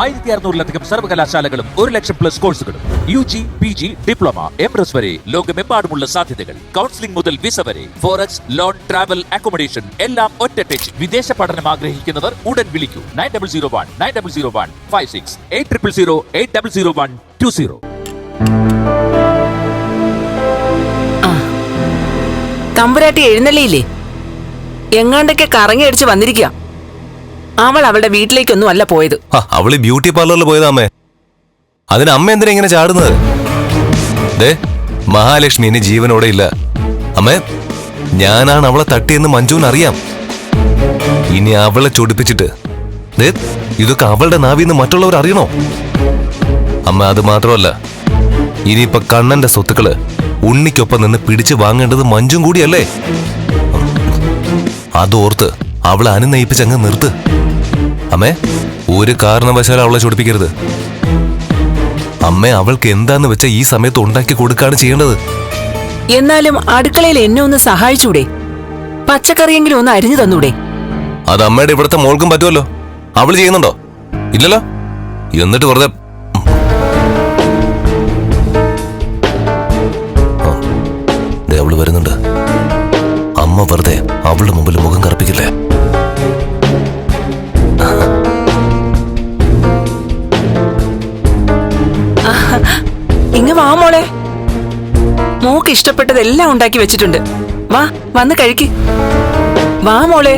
ആയിരത്തി അറുന്നൂറിലധികം സർവകലാശാലകളും ഒരു ലക്ഷം പ്ലസ് കോഴ്സുകളും U G P G diploma M S വരെ ലോകമെമ്പാടുമുള്ള സാധ്യതകൾ. കൗൺസിലിംഗ് മുതൽ വിസ വരെ ഫോറക്സ് ലോൺ ട്രാവൽ അക്കോമഡേഷൻ എല്ലാം ഒറ്റ ടച്ച് വിദേശ പഠനം ആഗ്രഹിക്കുന്നവർ ഉടൻ വിളിക്കൂ. Nine double zero one nine double zero one five six eight triple zero eight double zero one two zero തമ്പുരാട്ടി എഴുന്നള്ളിയില്ലേ? എങ്ങാണ്ടൊക്കെ കറങ്ങി അടിച്ച് വന്നിരിക്കുക അവൾ അവളുടെ വീട്ടിലേക്കൊന്നും അല്ല പോയത് അവൾ ബ്യൂട്ടി പാർലറിൽ പോയത് അമ്മേ. അതിന് അമ്മ എന്തിനാ ഇങ്ങനെ ചാടുന്നത്? ദേ മഹാലക്ഷ്മി ഇനി ജീവനോടെ ഇല്ല. അമ്മേ ഞാനാണ് അവളെ തട്ടിയെന്ന് മഞ്ജുവിന് അറിയാം. ഇനി അവളെ ചൊടിപ്പിച്ചിട്ട്. ദേ ഇതൊക്കെ അവളുടെ നാവിന്ന് മറ്റുള്ളവർ അറിയണോ? അമ്മ അത് മാത്രമല്ല. ഇനിയിപ്പൊ കണ്ണന്റെ സ്വത്തുക്കൾ ഉണ്ണിക്കൊപ്പം നിന്ന് പിടിച്ചു വാങ്ങേണ്ടത് മഞ്ജും കൂടിയല്ലേ? അതോർത്ത് അവളെ അനുനയിപ്പിച്ചങ്ങ് നിർത്ത്. അമ്മേ ഒരു കാരണവശാലും അവളെ ചൊടിപ്പിക്കരുത്. അമ്മ അവൾക്ക് എന്താന്ന് വെച്ച ഈ സമയത്ത് ഉണ്ടാക്കി കൊടുക്കാണ് ചെയ്യേണ്ടത്. എന്നാലും അടുക്കളയിൽ എന്നെ ഒന്ന് സഹായിച്ചൂടെ? പച്ചക്കറിയെങ്കിലും ഒന്ന് അരിഞ്ഞു തന്നൂടെ? അത് അമ്മയുടെ ഇവിടുത്തെ മോൾക്കും പറ്റുമല്ലോ. അവൾ ചെയ്യുന്നുണ്ടോ? ഇല്ലല്ലോ? എന്നിട്ട് വെറുതെ അവൾ വരുന്നുണ്ട്. അമ്മ വെറുതെ അവളുടെ മുമ്പിൽ മുഖം കറുപ്പിക്കില്ലേ? മോളെ. മോക്ക് ഇഷ്ടപ്പെട്ടതെല്ലാം ഉണ്ടാക്കി വെച്ചിട്ടുണ്ട്. വാ വന്ന് കഴിക്ക്. വാ മോളെ.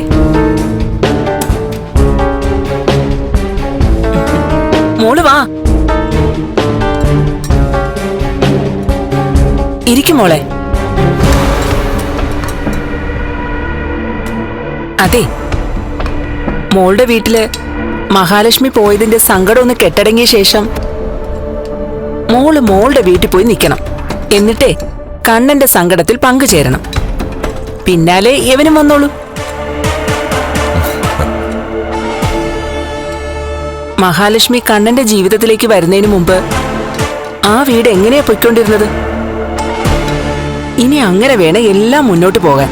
മോൾ വാ. ഇരിക്കും മോളെ. അതെ. മോളുടെ വീട്ടിൽ മഹാലക്ഷ്മി പോയതിന്റെ സങ്കടം ഒന്ന് കെട്ടടങ്ങിയ ശേഷം മോൾ മോളുടെ വീട്ടിൽ പോയി നിൽക്കണം. എന്നിട്ടേ കണ്ണന്റെ സങ്കടത്തിൽ പങ്കുചേരണം. പിന്നാലെ ഇവനും വന്നോളൂ. മഹാലക്ഷ്മി കണ്ണന്റെ ജീവിതത്തിലേക്ക് വരുന്നതിന് മുമ്പ് ആ വീട് എങ്ങനെയാ പൊയ്ക്കൊണ്ടിരുന്നത്? ഇനി അങ്ങനെ വേണം എല്ലാം മുന്നോട്ട് പോകാൻ.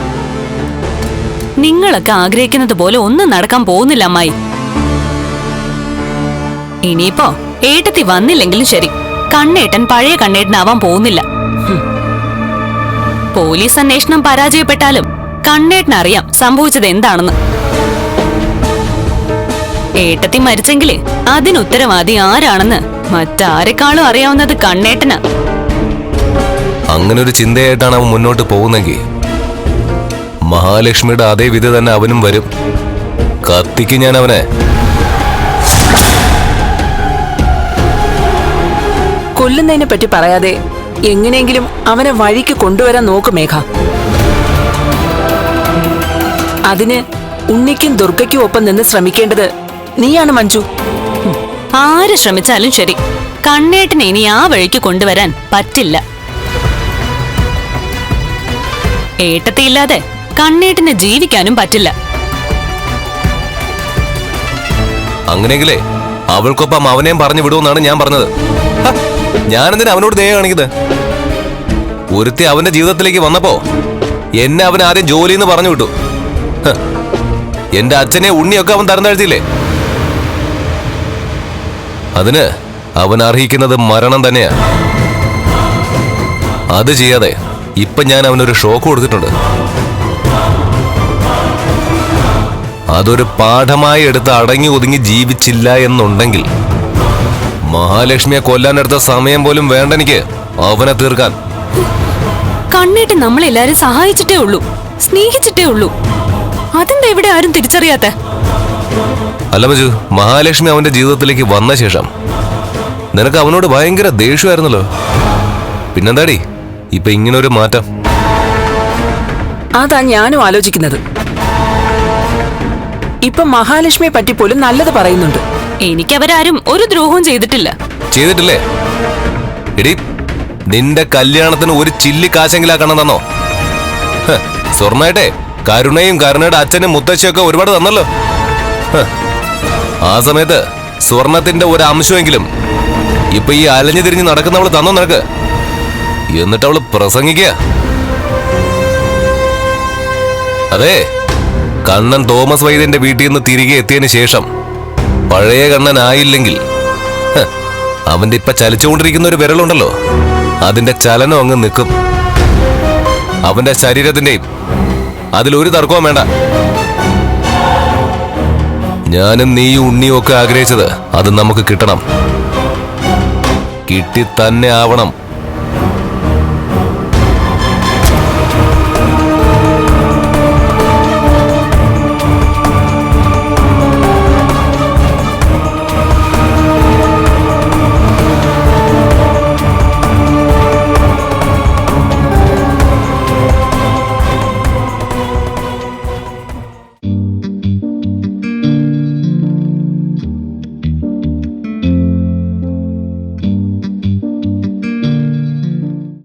നിങ്ങളൊക്കെ ആഗ്രഹിക്കുന്നത് പോലെ ഒന്നും നടക്കാൻ പോകുന്നില്ല അമ്മായി. ഇനിയിപ്പോ ഏട്ടത്തി വന്നില്ലെങ്കിലും ശരി. കണ്ണേട്ടൻ പഴയ കണ്ണേട്ടനാവാൻ പോകുന്നില്ല. പോലീസ് അന്വേഷണം പരാജയപ്പെട്ടാലും കണ്ണേട്ടൻ അറിയാം സംഭവിച്ചത് എന്താണെന്ന്. ഏട്ടത്തി മരിച്ചെങ്കിലേ അതിനുത്തരവാദി ആരാണെന്ന് മറ്റാരെക്കാളും അറിയാവുന്നത് കണ്ണേട്ടനാ. അങ്ങനെ ഒരു ചിന്തയായിട്ടാണ് അവൻ മുന്നോട്ട് പോകുന്നെങ്കിൽ. മഹാലക്ഷ്മിയുടെ അതേ വിധി തന്നെ അവനും വരും. കത്തിക്ക് ഞാൻ അവനെ കൊല്ലുന്നതിനെ പറ്റി പറയാതെ എങ്ങനെയെങ്കിലും അവനെ വഴിക്ക് കൊണ്ടുവരാൻ നോക്ക് മേഘ. അതിന് ഉണ്ണിക്കും ദുർഗയ്ക്കും ഒപ്പം നിന്ന് ശ്രമിക്കേണ്ടത് നീയാണ് മഞ്ജു. ആര് ശ്രമിച്ചാലും ശരി. കണ്ണേട്ടിനെ ഇനി ആ വഴിക്ക് കൊണ്ടുവരാൻ പറ്റില്ല. ഏട്ടത്തിയില്ലാതെ കണ്ണേട്ടിന് ജീവിക്കാനും പറ്റില്ല. അങ്ങനെയെങ്കിലേ അവൾക്കൊപ്പം അവനെയും പറഞ്ഞു വിടുമെന്നാണ് ഞാൻ പറഞ്ഞത്. ഞാനെന്തിനാ അവനോട് ദയ കാണിക്കുന്നത്? ഒരുത്തി അവന്റെ ജീവിതത്തിലേക്ക് വന്നപ്പോ എന്നെ അവൻ ആദ്യം ജോലി എന്ന് പറഞ്ഞു വിട്ടു. എന്റെ അച്ഛനെ ഉണ്ണിയൊക്കെ അവൻ തരം താഴ്ത്തിയില്ലേ അതിന് അവൻ അർഹിക്കുന്നത് മരണം തന്നെയാ. അത് ചെയ്യാതെ ഇപ്പൊ ഞാൻ അവനൊരു ഷോക്ക് കൊടുത്തിട്ടുണ്ട്. അതൊരു പാഠമായി എടുത്ത് അടങ്ങി ഒതുങ്ങി ജീവിച്ചില്ല എന്നുണ്ടെങ്കിൽ മഹാലക്ഷ്മിയെ കൊല്ലാനെടുത്ത സമയം പോലും വേണ്ട എനിക്ക്. അവനെ തീർക്കാൻ. കണ്ണേട്ട് നമ്മളെല്ലാരും സഹായിച്ചിട്ടേ ഉള്ളൂ. സ്നേഹിച്ചിട്ടേ ഉള്ളൂ. അതെന്താ ഇവിടെ ആരും തിരിച്ചറിയാത്ത? അല്ല മജു മഹാലക്ഷ്മി അവന്റെ ജീവിതത്തിലേക്ക് വന്ന ശേഷം. നിനക്ക് അവനോട് ഭയങ്കര ദേഷ്യമായിരുന്നല്ലോ. പിന്നെന്താടി? ഇപ്പൊ ഇങ്ങനെ ഒരു മാറ്റം. അതാ ഞാനും ആലോചിക്കുന്നത്. ഇപ്പൊ മഹാലക്ഷ്മിയെ പറ്റി പോലും നല്ലത് പറയുന്നുണ്ട്. എനിക്കവരാരും ഒരു ദ്രോഹവും ചെയ്തിട്ടില്ല. ചെയ്തിട്ടില്ലേ? എടി നിന്റെ കല്യാണത്തിന് ഒരു ചില്ലി കാശെങ്കിലും ആക്കണം തന്നോ? സ്വർണായിട്ടെ കരുണയും കരുണയുടെ അച്ഛനും മുത്തശ്ശിയൊക്കെ ഒരുപാട് തന്നല്ലോ. ആ സമയത്ത് സ്വർണത്തിന്റെ ഒരു അംശമെങ്കിലും ഇപ്പൊ ഈ അലഞ്ഞു തിരിഞ്ഞ് നടക്കുന്നവൾ തന്നോ നിനക്ക്? എന്നിട്ട് അവൾ പ്രസംഗിക്കുക. അതെ കണ്ണൻ തോമസ് വൈദ്യന്റെ വീട്ടിൽ നിന്ന് തിരികെ എത്തിയതിനു ശേഷം പഴയ കണ്ണനായില്ലെങ്കിൽ. അവന്റെ ഇപ്പൊ ചലിച്ചുകൊണ്ടിരിക്കുന്ന ഒരു വിരലുണ്ടല്ലോ. അതിന്റെ ചലനം അങ്ങ് നിൽക്കും. അവന്റെ ശരീരത്തിന്റെയും അതിലൊരു തർക്കവും വേണ്ട. ഞാനും നീയും ഉണ്ണിയും ഒക്കെ ആഗ്രഹിച്ചത് അത് നമുക്ക് കിട്ടണം. കിട്ടി തന്നെ ആവണം.